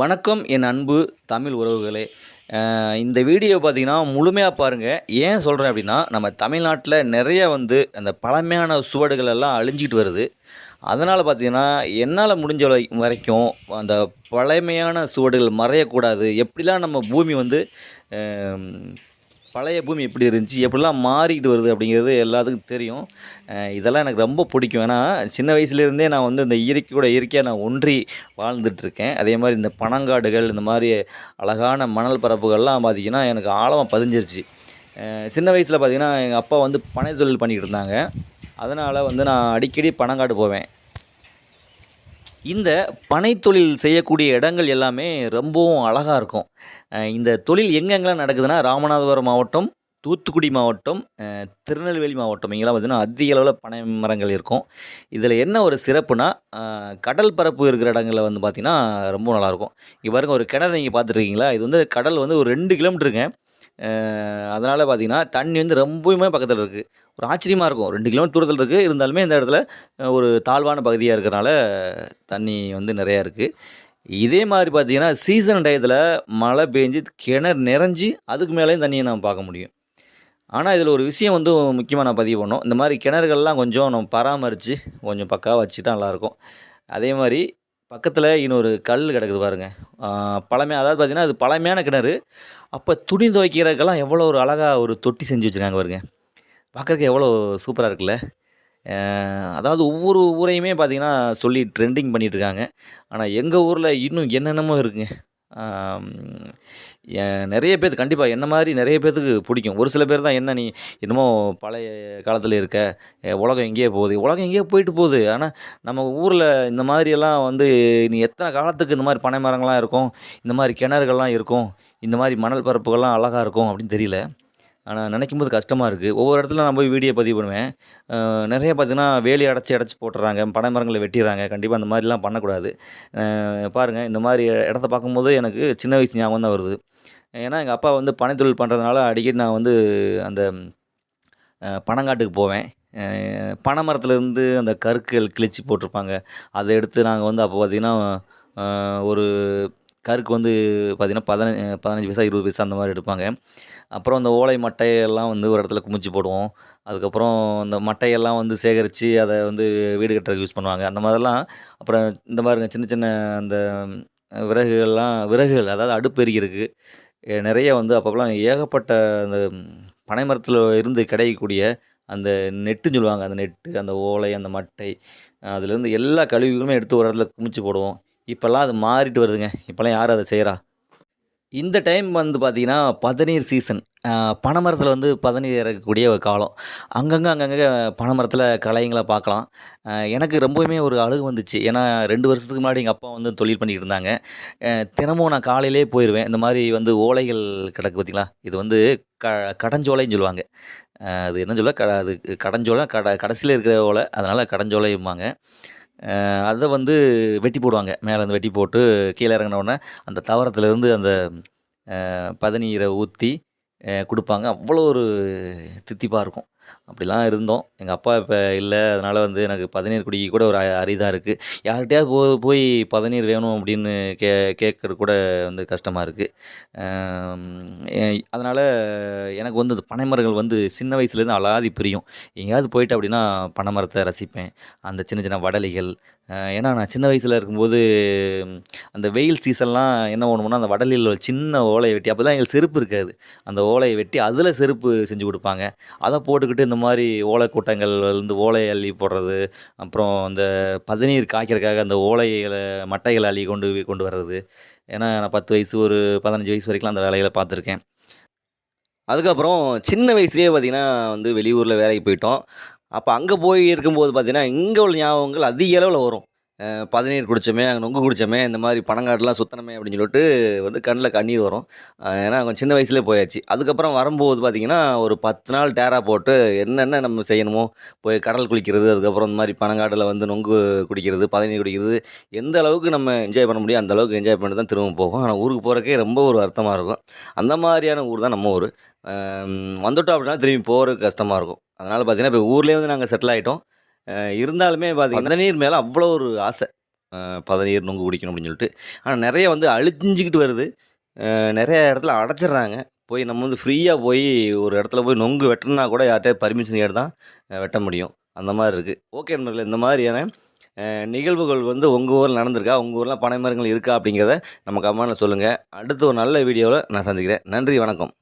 வணக்கம் என் அன்பு தமிழ் உறவுகளே. இந்த வீடியோ பார்த்தீங்கன்னா முழுமையாக பாருங்கள் ஏன் சொல்கிறேன் அப்படின்னா நம்ம தமிழ்நாட்டில் நிறைய வந்து அந்த பழமையான சுவடுகள் எல்லாம் அழிஞ்சிட்டு வருது. அதனால் பார்த்தீங்கன்னா என்னால் முடிஞ்ச வரைக்கும் அந்த பழமையான சுவடுகள் மறையக்கூடாது. எப்படிலாம் நம்ம பூமி வந்து பழைய பூமி எப்படி இருந்துச்சு எப்படிலாம் மாறிக்கிட்டு வருது அப்படிங்கிறது எல்லாத்துக்கும் தெரியும். இதெல்லாம் எனக்கு ரொம்ப பிடிக்கும். ஏன்னா சின்ன வயசுலேருந்தே நான் வந்து இந்த இயற்கையோட இயற்கையாக நான் ஒன்றி வாழ்ந்துட்டுருக்கேன் அதே மாதிரி இந்த பனங்காடுகள் இந்த மாதிரி அழகான மணல் பரப்புகள்லாம் பார்த்திங்கன்னா எனக்கு ஆழமாக பதிஞ்சிருச்சு. சின்ன வயசில் பார்த்திங்கன்னா எங்கள் அப்பா வந்து பனை தொழில் பண்ணிக்கிட்டு இருந்தாங்க. அதனால் வந்து நான் அடிக்கடி பனங்காடு போவேன். இந்த பனைத்தொழில் செய்யக்கூடிய இடங்கள் எல்லாமே ரொம்பவும் அழகாக இருக்கும். இந்த தொழில் எங்கெங்கெல்லாம் நடக்குதுன்னா ராமநாதபுரம் மாவட்டம் தூத்துக்குடி மாவட்டம் திருநெல்வேலி மாவட்டம் இங்கெல்லாம் பார்த்திங்கன்னா அதிக அளவில் பனை மரங்கள் இருக்கும். இதில் என்ன ஒரு சிறப்புனா கடல் பரப்பு இருக்கிற இடங்களில் வந்து பார்த்திங்கன்னா ரொம்ப நல்லாயிருக்கும் இங்கே பாருங்கள் ஒரு கிணறு நீங்கள் பார்த்துருக்கீங்களா இது வந்து கடல் வந்து ஒரு ரெண்டு கிலோமீட்டருங்க. அதனால் பார்த்தீங்கன்னா தண்ணி வந்து ரொம்பவுமே பக்கத்தில் இருக்குது ஒரு ஆச்சரியமாக இருக்கும். ரெண்டு கிலோமீட்டர் தூரத்தில் இருக்குது இருந்தாலுமே இந்த இடத்துல ஒரு தாழ்வான பகுதியாக இருக்கிறனால தண்ணி வந்து நிறையா இருக்குது இதே மாதிரி பார்த்திங்கன்னா சீசன் டயத்தில் மழை பெஞ்சு கிணறு நிறைஞ்சி அதுக்கு மேலேயும் தண்ணியை நம்ம பார்க்க முடியும். ஆனால் இதில் ஒரு விஷயம் வந்து முக்கியமாக நான் பதிவு பண்ணோம் இந்த மாதிரி கிணறுகள்லாம் கொஞ்சம் நம்ம பராமரித்து கொஞ்சம் பக்காவாக வச்சுட்டா நல்லாயிருக்கும். அதே மாதிரி பக்கத்தில் இன்னொரு கல் கிடக்குது பாருங்க. பழமையாக பழமை அதாவது பார்த்திங்கன்னா அது பழமையான கிணறு. அப்போ துணி துவைக்கிறதுக்கெல்லாம் எவ்வளோ ஒரு அழகாக ஒரு தொட்டி செஞ்சு வச்சுருக்காங்க பாருங்க. பார்க்குறக்கு எவ்வளோ சூப்பராக இருக்குல்ல. அதாவது ஒவ்வொரு ஊரையுமே பார்த்திங்கன்னா சொல்லி ட்ரெண்டிங் பண்ணிகிட்ருக்காங்க ஆனால் எங்கள் ஊரில் இன்னும் என்னென்னமோ இருக்குங்க. நிறைய பேர்த்து கண்டிப்பாக என்ன மாதிரி நிறைய பேர்த்துக்கு பிடிக்கும். ஒரு சில பேர் தான் என்ன நீ என்னமோ பழைய காலத்தில் இருக்க உலகம் எங்கேயோ போகுது. உலகம் எங்கேயோ போயிட்டு போகுது. ஆனால் நம்ம ஊரில் இந்த மாதிரியெல்லாம் வந்து நீ எத்தனை காலத்துக்கு இந்த மாதிரி பனை மரங்கள்லாம் இருக்கும் இந்த மாதிரி கிணறுகள்லாம் இருக்கும் இந்த மாதிரி மணல் பரப்புகள்லாம் அழகாக இருக்கும் அப்படின்னு தெரியல. ஆனால் நினைக்கும் போது கஷ்டமாக இருக்குது ஒவ்வொரு இடத்துல நான் போய் வீடியோ பதிவு பண்ணுவேன். நிறைய பார்த்தீங்கன்னா வேலி அடைச்சி அடைச்சி போட்டுறாங்க பனை மரங்களை வெட்டிடுறாங்க கண்டிப்பாக அந்த மாதிரிலாம் பண்ணக்கூடாது. பாருங்கள் இந்த மாதிரி இடத்த பார்க்கும்போது எனக்கு சின்ன வயசு ஞாபகம் தான் வருது. ஏன்னா எங்கள் அப்பா வந்து பனை தொழில் பண்ணுறதுனால அடிக்கடி நான் வந்து அந்த பனங்காட்டுக்கு போவேன். பனை மரத்துலேருந்து அந்த கருக்கள் கிழிச்சு போட்டிருப்பாங்க. அதை எடுத்து நாங்கள் வந்து அப்போ பார்த்திங்கன்னா ஒரு கருக்கு வந்து பார்த்திங்கன்னா பதினஞ்சு பதினஞ்சு பைசா இருபது பைசா அந்த மாதிரி எடுப்பாங்க. அப்புறம் அந்த ஓலை மட்டையெல்லாம் வந்து ஒரு இடத்துல குமிச்சு போடுவோம். அதுக்கப்புறம் அந்த மட்டையெல்லாம் வந்து சேகரித்து அதை வந்து வீடு கட்டுறதுக்கு யூஸ் பண்ணுவாங்க. அந்த மாதிரிலாம் அப்புறம் இந்த மாதிரிங்க சின்ன சின்ன அந்த விறகுகள்லாம் விறகுகள் அதாவது அடுப்பு எரிக்கிறதுக்கு நிறைய வந்து அப்பப்போலாம் ஏகப்பட்ட அந்த பனை மரத்தில் இருந்து கிடைக்கக்கூடிய அந்த நெட்டுன்னு சொல்லுவாங்க. அந்த நெட்டு அந்த ஓலை அந்த மட்டை அதுலேருந்து எல்லா கழிவுகளுமே எடுத்து ஒரு இடத்துல குமிச்சு போடுவோம். இப்போல்லாம் அது மாறிட்டு வருதுங்க. இப்போல்லாம் யார் அதை செய்கிறா இந்த டைம் வந்து பார்த்திங்கன்னா பதநீர் சீசன் பனைமரத்தில் வந்து பதநீர் இறக்கக்கூடிய ஒரு காலம். அங்கங்கே அங்கங்கே பனைமரத்தில் களைங்களை பார்க்கலாம். எனக்கு ரொம்பவுமே ஒரு அழுகு வந்துச்சு. ஏன்னா ரெண்டு வருஷத்துக்கு முன்னாடி எங்கள் அப்பா வந்து தொழில் பண்ணிகிட்டு இருந்தாங்க. தினமும் நான் காலையிலே போயிடுவேன் இந்த மாதிரி வந்து ஓலைகள் கிடக்கு பார்த்தீங்களா இது வந்து க கடஞ்சோலைன்னு சொல்லுவாங்க. அது என்ன சொல்ல? க அது கடஞ்சோலை கட கடைசியில் இருக்கிற ஓலை. அதனால் கடஞ்சோலைம்பாங்க. அதை வந்து வெட்டி போடுவாங்க. மேலேருந்து வெட்டி போட்டு கீழே இறங்கினோடனே அந்த தவரத்துலேருந்து அந்த பதநீரை ஊற்றி கொடுப்பாங்க. அவ்வளோ ஒரு தித்திப்பாக இருக்கும். அப்படிலாம் இருந்தோம். எங்கள் அப்பா இப்போ இல்லை. அதனால் வந்து எனக்கு பதநீர் குடிக்க கூட ஒரு அரிதாக இருக்குது யார்கிட்டயாவது போ போய் பதநீர் வேணும் அப்படின்னு கே கேட்குறது கூட வந்து கஷ்டமாக இருக்குது அதனால் எனக்கு வந்து இந்த பனைமரங்கள் வந்து சின்ன வயசுலேருந்து அலாதி பிரியும். எங்கேயாவது போயிட்டு அப்படின்னா பனைமரத்தை ரசிப்பேன். அந்த சின்ன சின்ன வடலிகள். ஏன்னா நான் சின்ன வயசில் இருக்கும்போது அந்த வெயில் சீசன்லாம் என்ன பண்ணுவோம்னா அந்த வடலில் சின்ன ஓலையை வெட்டி அப்போ தான் எங்களுக்கு செருப்பு இருக்காது. அந்த ஓலையை வெட்டி அதில் செருப்பு செஞ்சு கொடுப்பாங்க. அதை போட்டுக்கிட்டு இந்த மாதிரி ஓலை கூட்டங்கள் வந்து ஓலையை அள்ளி போடுறது அப்புறம் அந்த பதநீர் காய்க்கிறதுக்காக அந்த ஓலைகளை மட்டைகளை அள்ளி கொண்டு போய் கொண்டு வர்றது. ஏன்னா நான் பத்து வயசு ஒரு பதினஞ்சு வயசு வரைக்கும் அந்த வேலைகளை பார்த்துருக்கேன். அதுக்கப்புறம் சின்ன வயசுலேயே பார்த்திங்கன்னா வந்து வெளியூரில் வேலைக்கு போயிட்டோம். அப்போ அங்கே போய் இருக்கும்போது பார்த்திங்கன்னா இங்கே உள்ள ஞாபகங்கள் அதிக அளவில் வரும். பதநீர் குடித்தோமே அங்கே நொங்கு குடித்தோமே இந்த மாதிரி பனங்காடுலாம் சுத்தணுமே அப்படின்னு சொல்லிட்டு வந்து கண்ணில் கண்ணீர் வரும். ஏன்னா அவங்க சின்ன வயசுலேயே போயாச்சு. அதுக்கப்புறம் வரும்போது பார்த்திங்கன்னா ஒரு பத்து நாள் டேரா போட்டு என்னென்ன நம்ம செய்யணுமோ போய் கடல் குளிக்கிறது அதுக்கப்புறம் இந்த மாதிரி பனங்காட்டில் வந்து நொங்கு குடிக்கிறது பதநீர் குடிக்கிறது எந்த அளவுக்கு நம்ம என்ஜாய் பண்ண முடியும் அந்த அளவுக்கு என்ஜாய் பண்ணிட்டு தான் திரும்ப போவோம். ஆனால் ஊருக்கு போகிறக்கே ரொம்ப ஒரு வருத்தமாக இருக்கும். அந்த மாதிரியான ஊர் தான் நம்ம ஊர். வந்துட்டோம் அப்படின்னா திரும்பி போகிறதுக்கு கஷ்டமாக இருக்கும். அதனால் பார்த்தீங்கன்னா இப்போ ஊர்லேயே வந்து நாங்கள் செட்டில் ஆகிட்டோம் இருந்தாலுமே பார்த்தீங்கன்னா நீர் மேலே அவ்வளோ ஒரு ஆசை. பதநீர் நொங்கு குடிக்கணும் அப்படின்னு சொல்லிட்டு. ஆனால் நிறைய வந்து அழிஞ்சிக்கிட்டு வருது. நிறைய இடத்துல அடைச்சிடுறாங்க. போய் நம்ம வந்து ஃப்ரீயாக போய் ஒரு இடத்துல போய் நொங்கு வெட்டணும்னா கூட யார்கிட்ட பர்மிஷன் கேட்டு தான் வெட்ட முடியும். அந்த மாதிரி இருக்குது ஓகே நண்பர்களே இந்த மாதிரியான நிகழ்வுகள் வந்து உங்கள் ஊரில் நடந்திருக்கா? உங்கள் ஊரில் பனை மரங்கள் இருக்கா அப்படிங்கிறத நம்ம கமெண்ட்டில் சொல்லுங்கள் அடுத்த ஒரு நல்ல வீடியோவில் நான் சந்திக்கிறேன். நன்றி வணக்கம்.